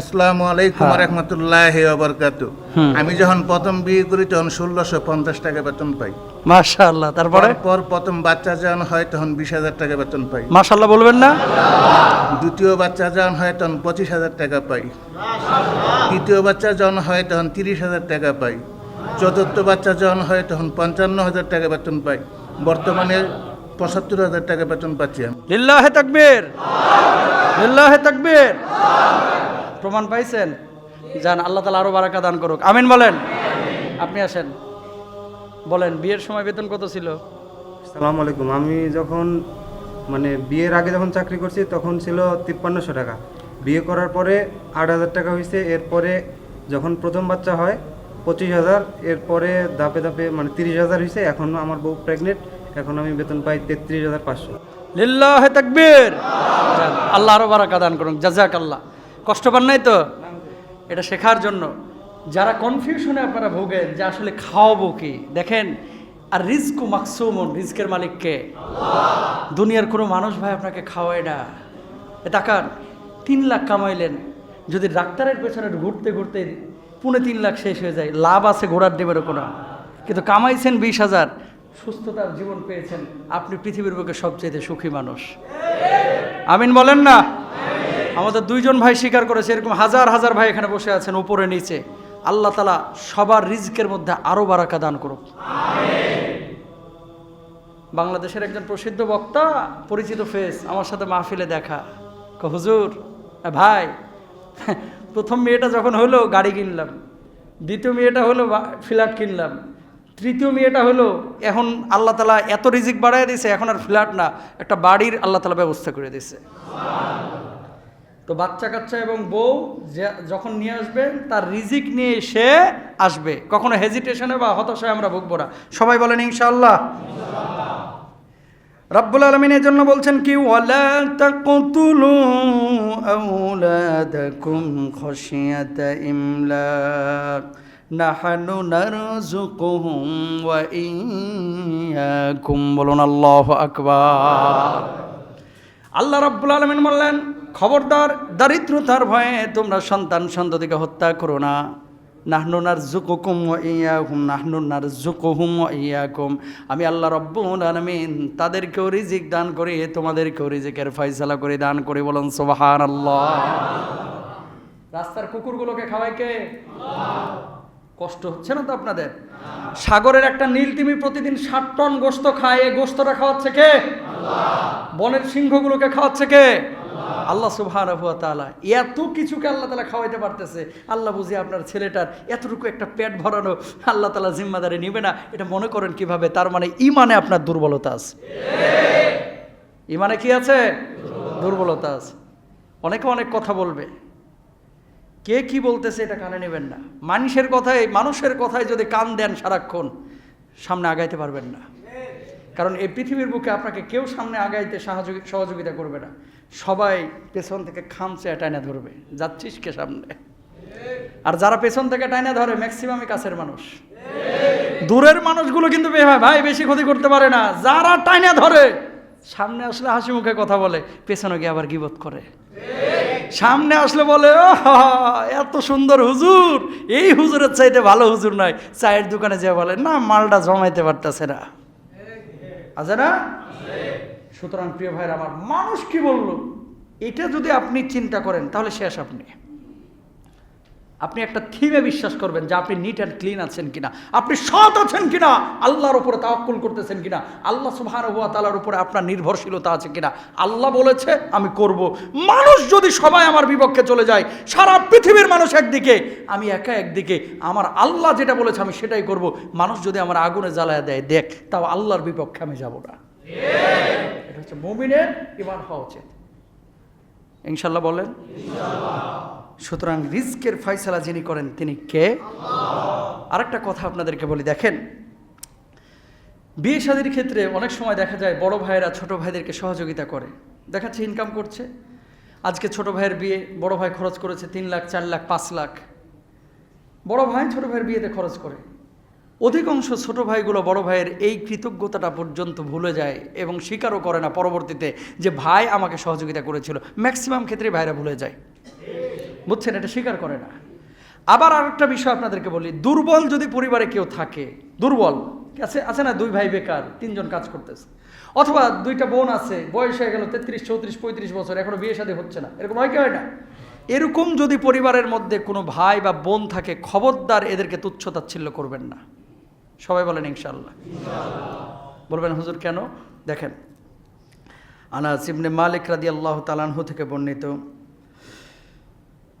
আসসালামু আলাইকুম হ্যাঁ। রহমতুল্লাহ বরকাত আমি যখন প্রথম বিয়ে করি তখন ষোলোশো পঞ্চাশ টাকা বেতন পাই। মাশাআল্লাহ তারপরে? পর প্রথম বাচ্চা যখন হয় তখন বিশ হাজার টাকা বেতন পাই। মাশাআল্লাহ বলবেন না? দ্বিতীয় বাচ্চা যখন হয় তখন পঁচিশ হাজার টাকা পাই। তৃতীয় বাচ্চা যখন হয় তখন তিরিশ হাজার টাকা পাই। চতুর্থ বাচ্চা যখন হয় তখন পঞ্চান্ন হাজার টাকা বেতন পাই। বর্তমানে পঁচাত্তর হাজার টাকা বেতন পাচ্ছি আমি। লিল্লাহে তাকবীর। লিল্লাহে তাকবীর। প্রমাণ পাইছেন? যান আল্লাহ তালা আরও বারাকা দান করুক। আমিন বলেন। আপনি আসেন। বলেন বিয়ের সময় বেতন কত ছিল? সালাম আলাইকুম। আমি যখন মানে বিয়ের আগে যখন চাকরি করছি তখন ছিল তিপ্পান্নশো টাকা। বিয়ে করার পরে আট হাজার টাকা হয়েছে এরপরে যখন প্রথম বাচ্চা হয় পঁচিশ হাজার। এরপরে ধাপে ধাপে মানে তিরিশ হাজার হয়েছে এখন আমার বউ প্রেগনেন্ট এখন আমি বেতন পাই তেত্রিশ হাজার পাঁচশো। লিল্লাহে তাকবীর। আল্লাহ আরও বারাকা দান করুন জাজাক আল্লাহ কষ্ট পান নাই তো? এটা শেখার জন্য। যারা কনফিউশনে আপনারা ভোগেন যে আসলে খাওয়াবো কি? দেখেন, আর রিস্কু মাকসুমন রিস্কের মালিককে দুনিয়ার কোনো মানুষ ভাই আপনাকে খাওয়ায় না। তাকান, তিন লাখ কামাইলেন। যদি ডাক্তারের পেছনে ঘুরতে ঘুরতে পুনে তিন লাখ শেষ হয়ে যায়, লাভ আছে ঘোরার দেবের কোনো কিন্তু কামাইছেন বিশ হাজার, সুস্থতার জীবন পেয়েছেন। আপনি পৃথিবীর বুকে সবচেয়ে সুখী মানুষ। আমিন বলেন না? আমাদের দুইজন ভাই স্বীকার করেছে, এরকম হাজার হাজার ভাই এখানে বসে আছেন উপরে নিচে। আল্লাহ তালা সবার রিজকের মধ্যে আরও বারাকা দান করুক। বাংলাদেশের একজন প্রসিদ্ধ বক্তা, পরিচিত ফেস আমার সাথে মাহফিলে দেখা। হুজুর ভাই, প্রথম মেয়েটা যখন হলো, গাড়ি কিনলাম। দ্বিতীয় মেয়েটা হলো ফ্ল্যাট কিনলাম। তৃতীয় মেয়েটা হলো, এখন আল্লাহ তালা এত রিজিক বাড়াই দিয়েছে এখন আর ফ্ল্যাট না, একটা বাড়ির আল্লাহ তালা ব্যবস্থা করে দিয়েছে তো বাচ্চা কাচ্চা এবং বউ যখন নিয়ে আসবেন তার রিজিক নিয়ে সে আসবে। কখনো হেজিটেশনে বা হতাশায় আমরা ভুগবো না। সবাই বলেন ইনশাআল্লাহ। রব্বুল আলমিনের জন্য বলছেন কি নাহানু নারযুকুহুম ওয়া ইয়্যাকুম বলুন আল্লাহু আকবার। আল্লাহ রাব্বুল আলমিন বললেন খবরদার, দারিদ্রতার ভয়ে তোমরা সন্তান সন্ততিকে হত্যা করো না। নাহনুনার জুকুকুম ইয়াকুম নাহনুনার জুকুহুম ইয়াকুম। আমি আল্লাহ রব্বুল আলমিন তাদেরকেও রিজিক দান করি, তোমাদেরকেও রিজিকের ফয়সালা করে, দান করি, বলুন সোবাহান আল্লাহ রাস্তার কুকুরগুলোকে খাওয়াই কে? কষ্ট হচ্ছে না তো আপনাদের? সাগরের একটা নীল তিমি প্রতিদিন ষাট টন গোস্ত খায়, এই গোস্তটা খাওয়াচ্ছে কে? বনের সিংহগুলোকে খাওয়াচ্ছে কে? আল্লাহ সুবহান তাআলা এত কিছুকে আল্লাহ তালা খাওয়াইতে পারতেছে। আল্লাহ বুঝি আপনার ছেলেটার এতটুকু একটা পেট ভরানো আল্লাহ তালা জিম্মাদারি নিবে না। এটা মনে করেন কীভাবে? তার মানে ইমানে আপনার দুর্বলতা আছে। ইমানে কি আছে? দুর্বলতা আছে। অনেকে অনেক কথা বলবে। কে কি বলতেছে এটা কানে নেবেন না। মানুষের কথায় মানুষের কথায় যদি কান দেন সারাক্ষণ, সামনে আগাইতে পারবেন না। কারণ এই পৃথিবীর বুকে আপনাকে কেউ সামনে আগাইতে সাহায্য সহযোগিতা করবে না। সবাই পেছন থেকে খামচে টাইনা ধরবে। যাচ্ছিস কে সামনে? আর যারা পেছন থেকে টাইনা ধরে ম্যাক্সিমামই কাছের মানুষ। দূরের মানুষগুলো কিন্তু বে- ভাই বেশি ক্ষতি করতে পারে না। যারা টাইনা ধরে, সামনে আসলে হাসি মুখে কথা বলে, পেছনে গিয়ে আবার গিবত করে। সামনে আসলে বলে "ও এত সুন্দর হুজুর। এই হুজুরের চাইতে ভালো হুজুর নয় চায়ের দোকানে যে বলে, না, মালটা জমাইতে পারতেছে না। আছে না? সুতরাং প্রিয় ভাইয়ের আমার মানুষ কি বলল? এটা যদি আপনি চিন্তা করেন, তাহলে শেষ আপনি। আপনি একটা থিমে বিশ্বাস করবেন যে আপনি নিট অ্যান্ড ক্লিন আছেন কিনা। আপনি সৎ আছেন কিনা, আল্লাহর উপরে তাওয়াক্কুল করতেছেন কিনা, আল্লাহ সুবহানাহু ওয়া তাআলার উপরে আপনার নির্ভরশীলতা আছে কিনা। আল্লাহ বলেছে, আমি করব। মানুষ যদি সবাই আমার বিপক্ষে চলে যায়, সারা পৃথিবীর মানুষ একদিকে, আমি একা একদিকে, আমার আল্লাহ যেটা বলেছে আমি সেটাই করব। মানুষ যদি আমার আগুনে জ্বালায় দেয়, দেখ, তাও আল্লাহর বিপক্ষে আমি যাব না। এটা হচ্ছে মুমিনের ইমান হওয়া উচিত। ইনশাল্লাহ বলেন? সুতরাং রিস্কের ফয়সালা যিনি করেন, তিনি কে? আরেকটা কথা আপনাদেরকে বলি, দেখেন, বিয়ে শাদির ক্ষেত্রে অনেক সময় দেখা যায় বড় ভাইয়েরা ছোট ভাইদেরকে সহযোগিতা করে। দেখাচ্ছে ইনকাম করছে। আজকে ছোট ভাইয়ের বিয়ে, বড় ভাই খরচ করেছে তিন লাখ, চার লাখ, পাঁচ লাখ। বড় ভাই ছোট ভাইয়ের বিয়েতে খরচ করে। অধিকাংশ ছোট ভাইগুলো বড় ভাইয়ের এই কৃতজ্ঞতাটা পর্যন্ত ভুলে যায় এবং স্বীকারও করে না পরবর্তীতে যে ভাই আমাকে সহযোগিতা করেছিল। ম্যাক্সিমাম ক্ষেত্রে ভাইরা ভুলে যায়। বুঝছেন, এটা স্বীকার করে না। আবার আরেকটা বিষয় আপনাদেরকে বলি, দুর্বল যদি পরিবারে কেউ থাকে, দুর্বল আছে আছে না? দুই ভাই বেকার, তিনজন কাজ করতেছে। অথবা দুইটা বোন আছে, বয়স হয়ে গেল তেত্রিশ, চৌত্রিশ, পঁয়ত্রিশ বছর, এখনও বিয়ে শাদী হচ্ছে না। এরকম হয় কি হয় না? এরকম যদি পরিবারের মধ্যে কোনো ভাই বা বোন থাকে, খবরদার এদেরকে তুচ্ছ তাচ্ছিল্য করবেন না। সবাই বলেন ইনশাল্লাহ বলবেন, হুজুর, কেন? দেখেন, আনাস ইবনে মালিক রাদিয়াল্লাহু তালানহু থেকে বর্ণিত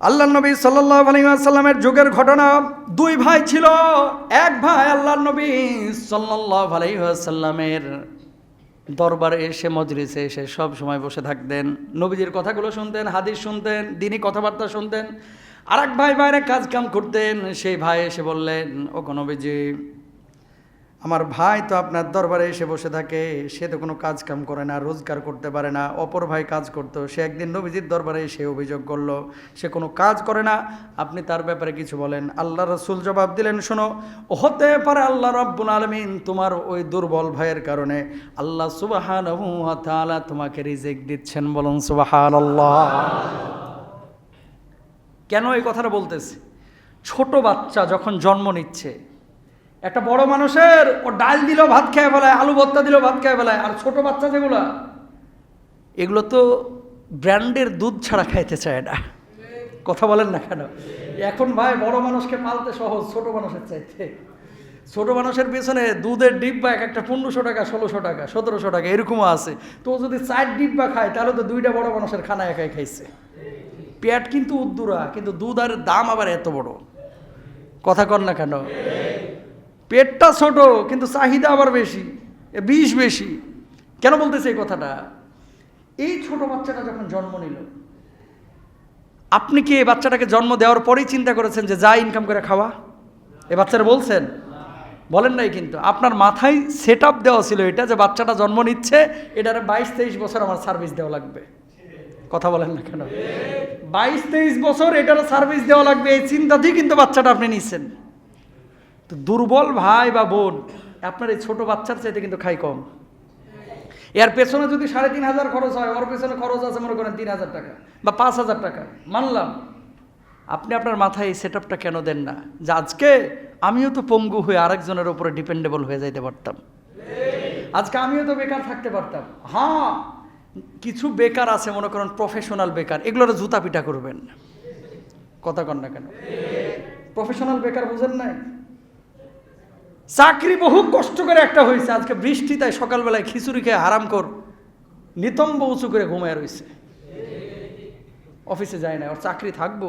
আল্লাহ নবী সাল্লাহ আলাইসাল্লামের যুগের ঘটনা দুই ভাই ছিল। এক ভাই আল্লাহ নবী সাল্লাহ আলাইসাল্লামের দরবারে এসে, মজলিসে এসে সব সময় বসে থাকতেন। নবীজির কথাগুলো শুনতেন, হাদিস শুনতেন দিনই কথাবার্তা শুনতেন। আর এক ভাই বাইরে কাজ কাম করতেন, সেই ভাই এসে বললেন ও নবীজি আমার ভাই তো আপনার দরবারে এসে বসে থাকে, সে তো কোনো কাজ কাম করে না, রোজগার করতে পারে না, অপর ভাই কাজ করতো, সে একদিন নবীজির দরবারে এসে অভিযোগ করল, সে কোনো কাজ করে না। আপনি তার ব্যাপারে কিছু বলেন। আল্লাহ রসুল জবাব দিলেন, শোনো, হতে পারে আল্লাহ রব্বুল আলমিন তোমার ওই দুর্বল ভাইয়ের কারণে। আল্লাহ সুবাহান তোমাকে রিজেক দিচ্ছেন, বলুন সুবাহান আল্লাহ কেন এই কথাটা বলতেছি? ছোট বাচ্চা যখন জন্ম নিচ্ছে একটা বড় মানুষের ও ডাল দিল, ভাত খেয়ে ফেলায়, আলু ভর্তা দিল, ভাত খেয়ে ফেলায়, আর ছোট বাচ্চা যেগুলো, এগুলো তো ব্র্যান্ডের দুধ ছাড়া খাইতে চায় না। কথা বলেন না কেন? এখন ভাই বড় মানুষকে পালতে সহজ, ছোট মানুষের চাইতে। ছোট মানুষের পেছনে দুধের ডিব্বা এক একটা পনেরোশো টাকা, ষোলোশো টাকা, সতেরোশো টাকা, এরকমও আছে। তো যদি চার ডিব্বা খায়, তাহলে তো দুইটা বড় মানুষের খানা একাই খাইছে। পেট কিন্তু উদ্দুরা, কিন্তু দুধ আর দাম আবার এত বড়। কথা কর না কেন? পেটটা ছোট, কিন্তু চাহিদা আবার বেশি বিষ বেশি। কেন বলতেছে এই কথাটা? এই ছোট বাচ্চাটা যখন জন্ম নিল, আপনি কি এই বাচ্চাটাকে জন্ম দেওয়ার পরেই চিন্তা করেছেন যে যা ইনকাম করে খাওয়া? এ বাচ্চারা বলছেন? বলেন নাই কিন্তু, আপনার মাথায় সেট আপ দেওয়া ছিল এটা যে বাচ্চাটা জন্ম নিচ্ছে, এটার বাইশ তেইশ বছর আমার সার্ভিস দেওয়া লাগবে। কথা বলেন না কেন? বাইশ তেইশ বছর এটার সার্ভিস দেওয়া লাগবে, এই চিন্তাতেই কিন্তু বাচ্চাটা আপনি নিচ্ছেন তো দুর্বল ভাই বা বোন, আপনার এই ছোটো বাচ্চার চাইতে কিন্তু খাই কম। এর পেছনে যদি সাড়ে তিন হাজার খরচ হয়, ওর পেছনে খরচ আছে মনে করেন তিন হাজার টাকা বা পাঁচ হাজার টাকা। মানলাম। আপনি আপনার মাথায় এই সেট কেন দেন না? যে আজকে আমিও তো পঙ্গু হয়ে আরেকজনের উপরে ডিপেন্ডেবল হয়ে যাইতে পারতাম। আজকে আমিও তো বেকার থাকতে পারতাম। হ্যাঁ কিছু বেকার আছে মনে করেন প্রফেশনাল বেকার। এগুলোর জুতা পিটা করবেন। কথা কন না কেন? প্রফেশনাল বেকার বুঝেন নাই? চাকরি বহু কষ্ট করে একটা হয়েছে। আজকে বৃষ্টি, তাই সকালবেলায় খিচুড়ি খেয়ে আরাম কর। নিতম্ব উঁচু করে ঘুমায় রয়েছে অফিসে যায় না ওর চাকরি থাকব?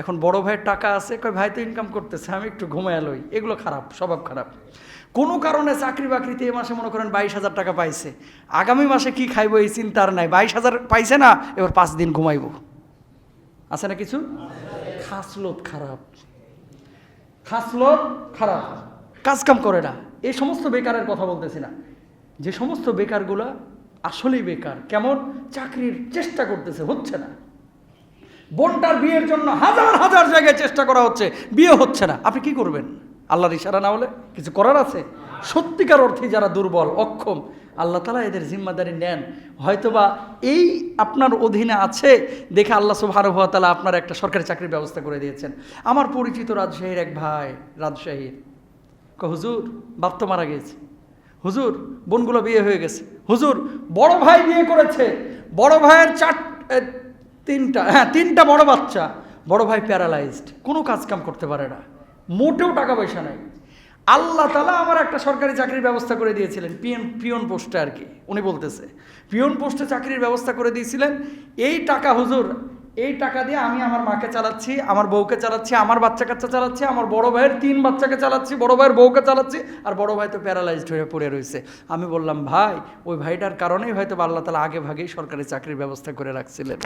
এখন বড় ভাইয়ের টাকা আছে, কয়, ভাই, তো ইনকাম করতেছে, আমি একটু ঘুমায় লই। এগুলো খারাপ, স্বভাব খারাপ। কোনো কারণে চাকরি বাকরিতে এই মাসে মনে করেন বাইশ হাজার টাকা পাইছে। আগামী মাসে কি খাইবো এই চিন্তার নাই। বাইশ হাজার পাইছে না, এবার পাঁচ দিন ঘুমাইবো। আছে না কিছু? খাসলত খারাপ। খাসলত খারাপ। কাজ কাম করে না। এই সমস্ত বেকারের কথা বলতেছি না। যে সমস্ত বেকারগুলা আসলেই বেকার। কেমন? চাকরির চেষ্টা করতেছে, হচ্ছে না। বোনটার বিয়ের জন্য হাজার হাজার জায়গায় চেষ্টা করা হচ্ছে। বিয়ে হচ্ছে না। আপনি কি করবেন? আল্লাহর ইশারা না হলে কিছু করার আছে? সত্যিকার অর্থে যারা দুর্বল, অক্ষম আল্লাহ তালা এদের জিম্মাদারি নেন। হয়তোবা এই আপনার অধীনে আছে, দেখে আল্লাহ সুবাহ তালা আপনার একটা সরকারি চাকরির ব্যবস্থা করে দিয়েছেন। আমার পরিচিত রাজশাহীর এক ভাই, রাজশাহীর। ক হুজুর, বাপ তো মারা গিয়েছে হুজুর, বোনগুলো বিয়ে হয়ে গেছে। হুজুর, বড় ভাই বিয়ে করেছে। বড় ভাইয়ের চার তিনটা হ্যাঁ তিনটা বড় বাচ্চা। বড় ভাই প্যারালাইজড। কোনো কাজ কাম করতে পারে না। মোটেও টাকা পয়সা নাই। আল্লাহ তালা আমার একটা সরকারি চাকরির ব্যবস্থা করে দিয়েছিলেন পিয়ন পিয়ন পোস্টে আর কি। উনি বলতেছে পিয়ন পোস্টে চাকরির ব্যবস্থা করে দিয়েছিলেন এই টাকা হুজুর এই টাকা দিয়ে আমি আমার মাকে চালাচ্ছি আমার বউকে চালাচ্ছি আমার বাচ্চা কাচ্চা চালাচ্ছি আমার বড় ভাইয়ের তিন বাচ্চাকে চালাচ্ছি বড় ভাইয়ের বউকে চালাচ্ছি আর বড় ভাই তো প্যারালাইজড হয়ে পড়ে রয়েছে। আমি বললাম ভাই ওই ভাইটার কারণেই হয়তো আল্লাহ তালা আগে ভাগেই সরকারি চাকরির ব্যবস্থা করে রাখছিলেন।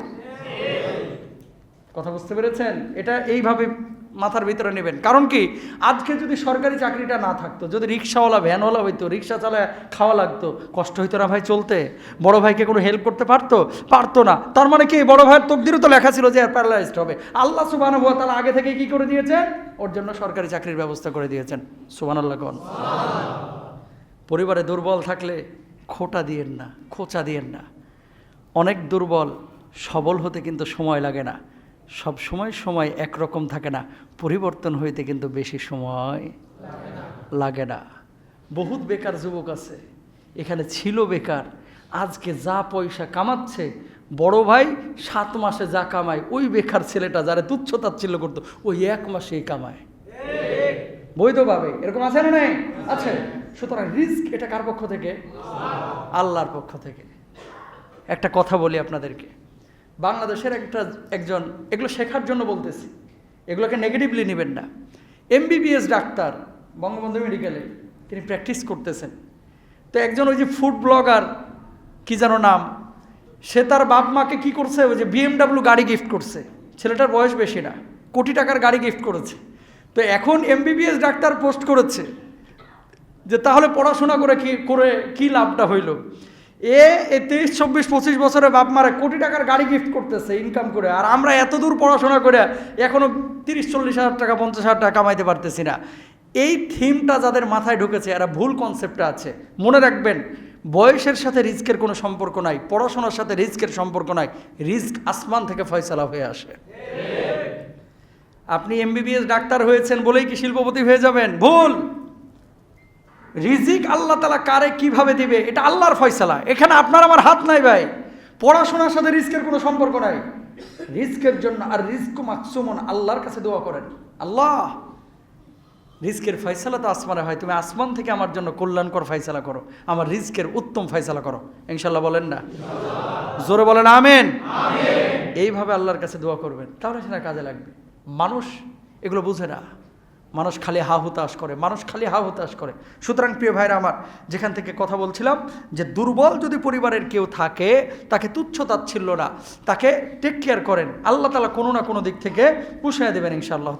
কথা বুঝতে পেরেছেন? এটা এইভাবে মাথার ভিতরে নেবেন। কারণ কি? আজকে যদি সরকারি চাকরিটা না থাকতো, যদি রিক্সাওয়ালা, ভ্যানওয়ালা হইতো, রিক্সা চালায় খাওয়া লাগতো, কষ্ট হইতো না ভাই চলতে? বড় ভাইকে কোনো হেল্প করতে পারতো? পারতো না। তার মানে কি? বড় ভাইয়ের তকদিরও তো লেখা ছিল যে প্যারালাইজড হবে। আল্লাহ সুবাহ তারা আগে থেকে কি করে দিয়েছেন ওর জন্য সরকারি চাকরির ব্যবস্থা করে দিয়েছেন। সুবান আল্লাহ কন। পরিবারে দুর্বল থাকলে খোটা দিয়েন না, খোঁচা দিয়েন না। অনেক দুর্বল, সবল হতে কিন্তু সময় লাগে না। সব সময় সময় একরকম থাকে না। পরিবর্তন হইতে কিন্তু বেশি সময় লাগে না। বহুত বেকার যুবক আছে। এখানে ছিল বেকার। আজকে যা পয়সা কামাচ্ছে, বড় ভাই সাত মাসে যা কামায়, ওই বেকার ছেলেটা যারা তুচ্ছ তাচ্ছিল্য করতো, ওই এক মাসেই কামায়। বৈধভাবে। এরকম আছে না নাই? আছে। সুতরাং রিস্ক এটা কার পক্ষ থেকে? আল্লাহর পক্ষ থেকে। একটা কথা বলি আপনাদেরকে। বাংলাদেশের একটা একজন, এগুলো শেখার জন্য বলতেছি। এগুলোকে নেগেটিভলি নেবেন না। এমবিবিএস ডাক্তার বঙ্গবন্ধু মেডিকেলে, তিনি প্র্যাকটিস করতেছেন। তো একজন ওই যে ফুড ব্লগার কি যেন নাম, সে তার বাপ মাকে কী করছে, ওই যে বিএমডাব্লিউ গাড়ি গিফট করছে। ছেলেটার বয়স বেশি না, কোটি টাকার গাড়ি গিফট করেছে। তো এখন এমবিবিএস ডাক্তার পোস্ট করেছে যে তাহলে পড়াশোনা করে কি করে কি লাভটা হইল? এ এ তেইশ চব্বিশ, পঁচিশ বছরে বাপ মারা কোটি টাকার গাড়ি গিফট করতেছে ইনকাম করে। আর আমরা এত দূর পড়াশোনা করে এখনও তিরিশ, চল্লিশ হাজার টাকা, পঞ্চাশ হাজার টাকা কামাইতে পারতেছি না। এই থিমটা যাদের মাথায় ঢুকেছে, এরা ভুল কনসেপ্টটা আছে। মনে রাখবেন, বয়সের সাথে রিস্কের কোনো সম্পর্ক নাই, পড়াশোনার সাথে রিস্কের সম্পর্ক নাই, রিস্ক আসমান থেকে ফয়সালা হয়ে আসে। আপনি এমবিবিএস ডাক্তার হয়েছেন বলেই কি শিল্পপতি হয়ে যাবেন? ভুল! রিজিক আল্লাহ তালা কারে কীভাবে দিবে? এটা আল্লাহর ফয়সালা। এখানে আপনার আমার হাত নাই ভাই। পড়াশোনার সাথে রিস্কের কোনো সম্পর্ক নাই। রিস্কের জন্য আর রিস্ক মাকসুমন আল্লাহর কাছে দোয়া করেন। আল্লাহ রিস্কের ফয়সালা তো আসমানে হয়। তুমি আসমান থেকে আমার জন্য কল্যাণকর ফয়সালা করো। আমার রিস্কের উত্তম ফয়সালা করো। ইনশাল্লাহ বলেন না? জোরে বলেন আমেন। এইভাবে আল্লাহর কাছে দোয়া করবেন। তাহলে সেটা কাজে লাগবে। মানুষ এগুলো বুঝে না। মানুষ খালি হা হুতাশ করে, মানুষ খালি হা হুতাশ করে সুতরাং প্রিয় ভাইরা আমার, যেখান থেকে কথা বলছিলাম যে দুর্বল যদি পরিবারের কেউ থাকে, তাকে তুচ্ছ তাচ্ছিল্য না, তাকে টেক কেয়ার করেন আল্লাহ তালা কোনো না কোনো দিক থেকে পুষিয়ে দেবেন ইনশাআল্লাহ।